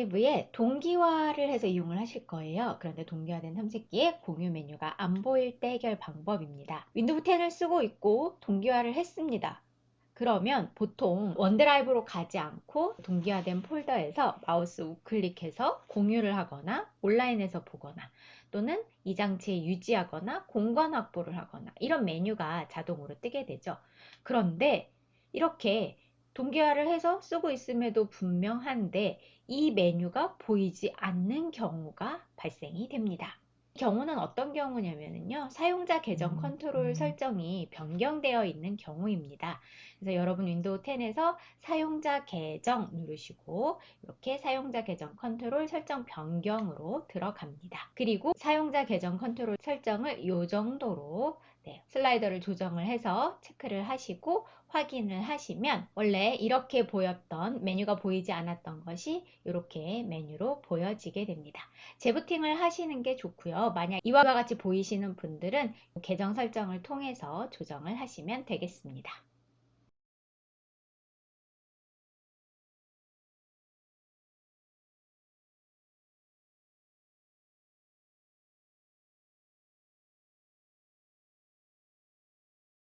드라이브에 동기화를 해서 이용을 하실 거예요. 그런데 동기화된 탐색기에 공유 메뉴가 안 보일 때 해결 방법입니다. 윈도우 10을 쓰고 있고 동기화를 했습니다. 그러면 보통 원드라이브로 가지 않고 동기화된 폴더에서 마우스 우클릭해서 공유를 하거나 온라인에서 보거나 또는 이 장치에 유지하거나 공간 확보를 하거나 이런 메뉴가 자동으로 뜨게 되죠. 그런데 이렇게 동기화를 해서 쓰고 있음에도 분명한데 이 메뉴가 보이지 않는 경우가 발생이 됩니다. 경우는 어떤 경우냐면요. 사용자 계정 음, 컨트롤 음. 설정이 변경되어 있는 경우입니다. 그래서 여러분 윈도우 10에서 사용자 계정 누르시고 이렇게 사용자 계정 컨트롤 설정 변경으로 들어갑니다. 그리고 사용자 계정 컨트롤 설정을 이 정도로 네, 슬라이더를 조정을 해서 체크를 하시고 확인을 하시면 원래 이렇게 보였던 메뉴가 보이지 않았던 것이 이렇게 메뉴로 보여지게 됩니다. 재부팅을 하시는 게 좋고요. 만약 이와 같이 보이시는 분들은 계정 설정을 통해서 조정을 하시면 되겠습니다.